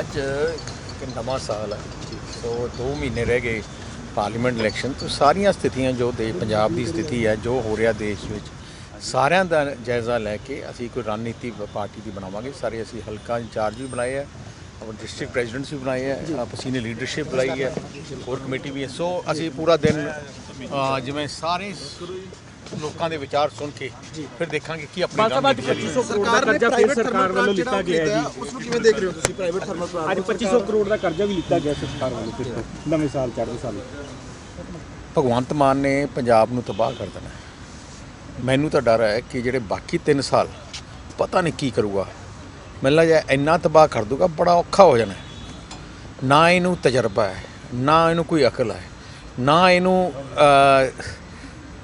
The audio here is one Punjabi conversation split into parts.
ਅੱਜ ਇੱਕ ਨਵਾਂ ਸਾਲ ਹੈ ਸੋ 2 ਮਹੀਨੇ ਰਹਿ ਗਏ ਪਾਰਲੀਮੈਂਟ ਇਲੈਕਸ਼ਨ ਤੋਂ। ਸਾਰੀਆਂ ਸਥਿਤੀਆਂ ਜੋ ਦੇ ਪੰਜਾਬ ਦੀ ਸਥਿਤੀ ਹੈ ਜੋ ਹੋ ਰਿਹਾ ਦੇਸ਼ ਵਿੱਚ, ਸਾਰਿਆਂ ਦਾ ਜਾਇਜ਼ਾ ਲੈ ਕੇ ਅਸੀਂ ਕੋਈ ਰਣਨੀਤੀ ਪਾਰਟੀ ਦੀ ਬਣਾਵਾਂਗੇ। ਸਾਰੇ ਅਸੀਂ ਹਲਕਾ ਇੰਚਾਰਜ ਵੀ ਬਣਾਏ ਹੈ ਔਰ ਡਿਸਟ੍ਰਿਕਟ ਪ੍ਰੈਜ਼ੀਡੈਂਟਸ ਵੀ ਬਣਾਏ ਹੈ ਆਪਾਂ ਸੀਨੀਅਰ ਲੀਡਰਸ਼ਿਪ ਬੁਲਾਈ ਹੈ ਹੋਰ ਕਮੇਟੀ ਵੀ ਹੈ ਸੋ ਅਸੀਂ ਪੂਰਾ ਦਿਨ ਜਿਵੇਂ ਸਾਰੇ ਲੋਕਾਂ ਦੇ ਵਿਚਾਰ ਸੁਣ ਕੇ ਫਿਰ ਦੇਖਾਂਗੇ ਕੀ ਆਪਣੀ ਰਣਨੀਤੀ ਚੱਲੀ ਹੈ। 2500 ਕਰੋੜ ਦਾ ਕਰਜ਼ਾ ਫਿਰ ਸਰਕਾਰ ਵੱਲੋਂ ਲਿੱਤਾ ਗਿਆ ਹੈ ਜੀ ਉਸ ਨੂੰ ਕਿਵੇਂ ਦੇਖ ਰਹੇ ਹੋ ਤੁਸੀਂ ਪ੍ਰਾਈਵੇਟ ਥਰਮਲ ਪਲਾਂਟ ਅੱਜ 2500 ਕਰੋੜ ਦਾ ਕਰਜ਼ਾ ਵੀ ਲਿੱਤਾ ਗਿਆ ਸਰਕਾਰ ਵੱਲੋਂ ਫਿਰ ਨਵੇਂ ਸਾਲ ਚੜ੍ਹਦੇ ਸਾਲ ਭਗਵੰਤ ਮਾਨ ਨੇ ਪੰਜਾਬ ਨੂੰ ਤਬਾਹ ਕਰ ਦੇਣਾ। ਮੈਨੂੰ ਤਾਂ ਡਰ ਹੈ ਕਿ ਜਿਹੜੇ ਬਾਕੀ 3 ਸਾਲ ਪਤਾ ਨਹੀਂ ਕੀ ਕਰੂਗਾ ਮੈਨੂੰ ਲੱਗਦਾ ਇੰਨਾ ਤਬਾਹ ਕਰ ਦੂਗਾ ਬੜਾ ਔਖਾ ਹੋ ਜਾਣਾ। ਨਾ ਇਹਨੂੰ ਤਜਰਬਾ ਹੈ ਨਾ ਇਹਨੂੰ ਕੋਈ ਅਕਲ ਹੈ ਨਾ ਇਹਨੂੰ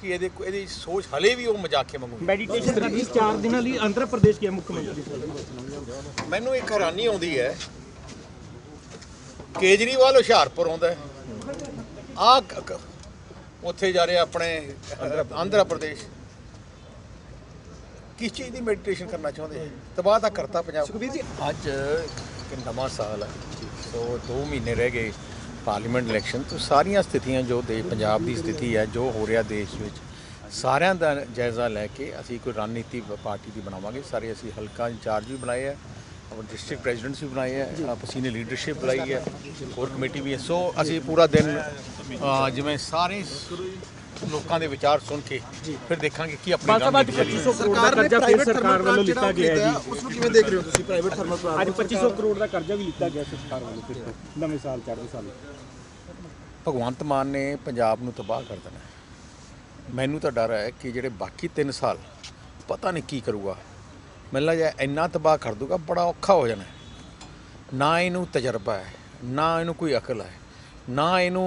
ਕਿ ਇਹਦੇ ਇਹਦੀ ਸੋਚ ਹਲੇ ਵੀ ਉਹ ਮਜ਼ਾਕੀਆ ਵਾਂਗੂ। ਮੈਡੀਟੇਸ਼ਨ ਕਰਨੀ 4 ਦਿਨਾਂ ਲਈ ਆਂਧਰਾ ਪ੍ਰਦੇਸ਼ ਗਿਆ ਮੁੱਖ ਮੰਤਰੀ ਮੈਨੂੰ ਇੱਕ ਹੈਰਾਨੀ ਆਉਂਦੀ ਹੈ। ਕੇਜਰੀਵਾਲ ਹੁਸ਼ਿਆਰਪੁਰ ਆਉਂਦਾ ਹੈ। ਆ ਉੱਥੇ ਜਾ ਰਿਹਾ ਆਪਣੇ ਆਂਧਰਾ ਪ੍ਰਦੇਸ਼। ਕਿਸ ਚੀਜ਼ ਦੀ ਮੈਡੀਟੇਸ਼ਨ ਕਰਨਾ ਚਾਹੁੰਦੇ ਹੈ? ਤਬਾਹ ਤਾਂ ਕਰਤਾ ਪੰਜਾਬ। ਸੁਖਬੀਰ ਜੀ। ਅੱਜ ਨਵਾਂ ਸਾਲ ਹੈ। ਸੋ 2 ਮਹੀਨੇ ਰਹਿ ਗਏ। ਪਾਰਲੀਮੈਂਟ ਇਲੈਕਸ਼ਨ ਤੋਂ ਸਾਰੀਆਂ ਸਥਿਤੀਆਂ ਜੋ ਦੇ ਪੰਜਾਬ ਦੀ ਸਥਿਤੀ ਹੈ, ਜੋ ਹੋ ਰਿਹਾ ਦੇਸ਼ ਵਿੱਚ, ਸਾਰਿਆਂ ਦਾ ਜਾਇਜ਼ਾ ਲੈ ਕੇ ਅਸੀਂ ਕੋਈ ਰਣਨੀਤੀ ਪਾਰਟੀ ਦੀ ਬਣਾਵਾਂਗੇ। ਸਾਰੇ ਅਸੀਂ ਹਲਕਾ ਇੰਚਾਰਜ ਵੀ ਬਣਾਏ ਹੈ, ਔਰ ਡਿਸਟ੍ਰਿਕਟ ਪ੍ਰੈਜ਼ੀਡੈਂਟਸ ਵੀ ਬਣਾਏ ਹੈ ਆਪਾਂ ਸੀਨੀਅਰ ਲੀਡਰਸ਼ਿਪ ਬੁਲਾਈ ਹੈ, ਹੋਰ ਕਮੇਟੀ ਵੀ ਹੈ। ਸੋ ਅਸੀਂ ਪੂਰਾ ਦਿਨ ਜਿਵੇਂ ਸਾਰੇ ਲੋਕਾਂ ਦੇ ਵਿਚਾਰ ਸੁਣ ਕੇ ਫਿਰ ਦੇਖਾਂਗੇ ਕੀ ਆਪਣੀ ਰਣਨੀਤੀ ਚੱਲੀ ਹੈ। 2500 ਕਰੋੜ ਦਾ ਕਰਜ਼ਾ ਫਿਰ ਸਰਕਾਰ ਵੱਲੋਂ ਲਿੱਤਾ ਗਿਆ ਹੈ ਜੀ ਉਸ ਨੂੰ ਕਿਵੇਂ ਦੇਖ ਰਹੇ ਹੋ ਤੁਸੀਂ ਪ੍ਰਾਈਵੇਟ ਥਰਮਲ ਪਲਾਂਟ ਅੱਜ 2500 ਕਰੋੜ ਦਾ ਕਰਜ਼ਾ ਵੀ ਲਿੱਤਾ ਗਿਆ ਸਰਕਾਰ ਵੱਲੋਂ ਫਿਰ ਤੋਂ ਨਵੇਂ ਸਾਲ ਚੜ੍ਹਦੇ ਸਾਲ ਭਗਵੰਤ ਮਾਨ ਨੇ ਪੰਜਾਬ ਨੂੰ ਤਬਾਹ ਕਰ ਦੇਣਾ ਹੈ। ਮੈਨੂੰ ਤਾਂ ਡਰ ਹੈ ਕਿ ਜਿਹੜੇ ਬਾਕੀ 3 ਸਾਲ ਪਤਾ ਨਹੀਂ ਕੀ ਕਰੂਗਾ ਮੈਨੂੰ ਲੱਗਦਾ ਇੰਨਾ ਤਬਾਹ ਕਰ ਦੂਗਾ ਬੜਾ ਔਖਾ ਹੋ ਜਾਣਾ। ਨਾ ਇਹਨੂੰ ਤਜਰਬਾ ਹੈ ਨਾ ਇਹਨੂੰ ਕੋਈ ਅਕਲ ਹੈ ਨਾ ਇਹਨੂੰ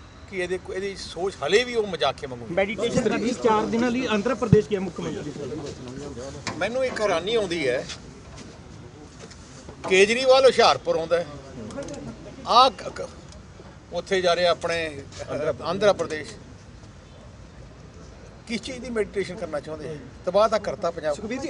ਕਿ ਇਹਦੇ ਇਹਦੀ ਸੋਚ ਹਲੇ ਵੀ ਉਹ ਮਜ਼ਾਕੀਆ ਵਾਂਗੂ। ਮੈਡੀਟੇਸ਼ਨ ਕਰਨੀ 4 ਦਿਨਾਂ ਲਈ ਆਂਧਰਾ ਪ੍ਰਦੇਸ਼ ਗਿਆ ਮੁੱਖ ਮੰਤਰੀ ਮੈਨੂੰ ਇੱਕ ਹੈਰਾਨੀ ਆਉਂਦੀ ਹੈ। ਕੇਜਰੀਵਾਲ ਹੁਸ਼ਿਆਰਪੁਰ ਆਉਂਦਾ ਆ ਉੱਥੇ ਜਾ ਰਿਹਾ ਆਪਣੇ ਆਂਧਰਾ ਪ੍ਰਦੇਸ਼। ਕਿਸ ਚੀਜ਼ ਦੀ ਮੈਡੀਟੇਸ਼ਨ ਕਰਨਾ ਚਾਹੁੰਦੇ ਹੈ? ਤਬਾਹ ਤਾਂ ਕਰਤਾ ਪੰਜਾਬ। ਸੁਖਬੀਰ ਜੀ